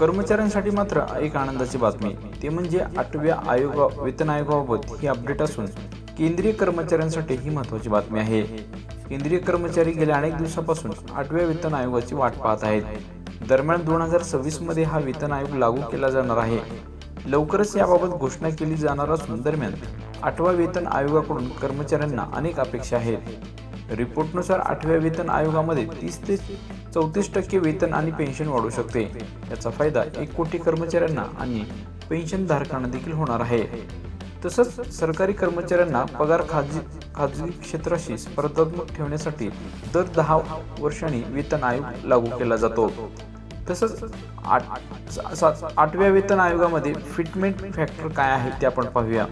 कर्मचाऱ्यांसाठी मात्र एक आनंदाची बातमी. ते म्हणजे आठव्या आयोग वेतन आयोगाबाबत ही अपडेट असून केंद्रीय कर्मचाऱ्यांसाठी ही महत्त्वाची बातमी आहे. केंद्रीय कर्मचारी गेल्या अनेक दिवसापासून आठव्या वेतन आयोगाची वाट पाहत आहेत. दरम्यान दोन हजार सव्वीसमध्ये हा वेतन आयोग लागू केला जाणार आहे. लवकरच याबाबत घोषणा केली जाणार असून दरम्यान आठवा वेतन आयोगाकडून कर्मचाऱ्यांना अनेक अपेक्षा आहेत. रिपोर्टनुसार आठव्या वेतन आयोगामध्ये तीस ते चौतीस टक्के वेतन आणि पेन्शन वाढू शकते. याचा फायदा एक कोटी कर्मचाऱ्यांना आणि पेन्शन धारकांना देखील होणार आहे. तसंच सरकारी कर्मचाऱ्यांना पगार खाजगी खाजगी क्षेत्राशी स्पर्धात्मक ठेवण्यासाठी दर दहा वर्षांनी वेतन आयोग लागू केला जातो. तसंच आठ आठव्या वेतन आयोगामध्ये फिटमेंट फॅक्टर काय आहे ते आपण पाहूया.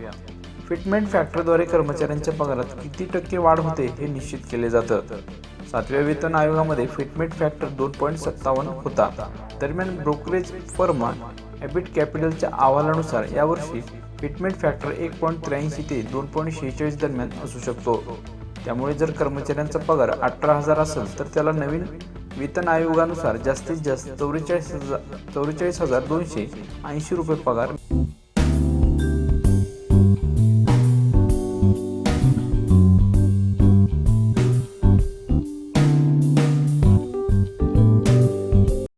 फिटमेंट फॅक्टरद्वारे कर्मचाऱ्यांच्या पगारात किती टक्के वाढ होते हे निश्चित केले जातं. सातव्या वेतन आयोगामध्ये फिटमेंट फॅक्टर दोन पॉईंट सत्तावन्न होता. दरम्यान ब्रोकरेज फर्म एबिट कॅपिटलच्या अहवालानुसार यावर्षी फिटमेंट फॅक्टर एक पॉईंट त्र्याऐंशी ते दोन पॉईंट शेहेचाळीस दरम्यान असू शकतो. त्यामुळे जर कर्मचाऱ्यांचा पगार अठरा हजार असेल तर त्याला नवीन वेतन आयोगानुसार जास्तीत जास्त चौवेचाळीस हजार चौवेचाळीस हजार दोनशे ऐंशी रुपये पगार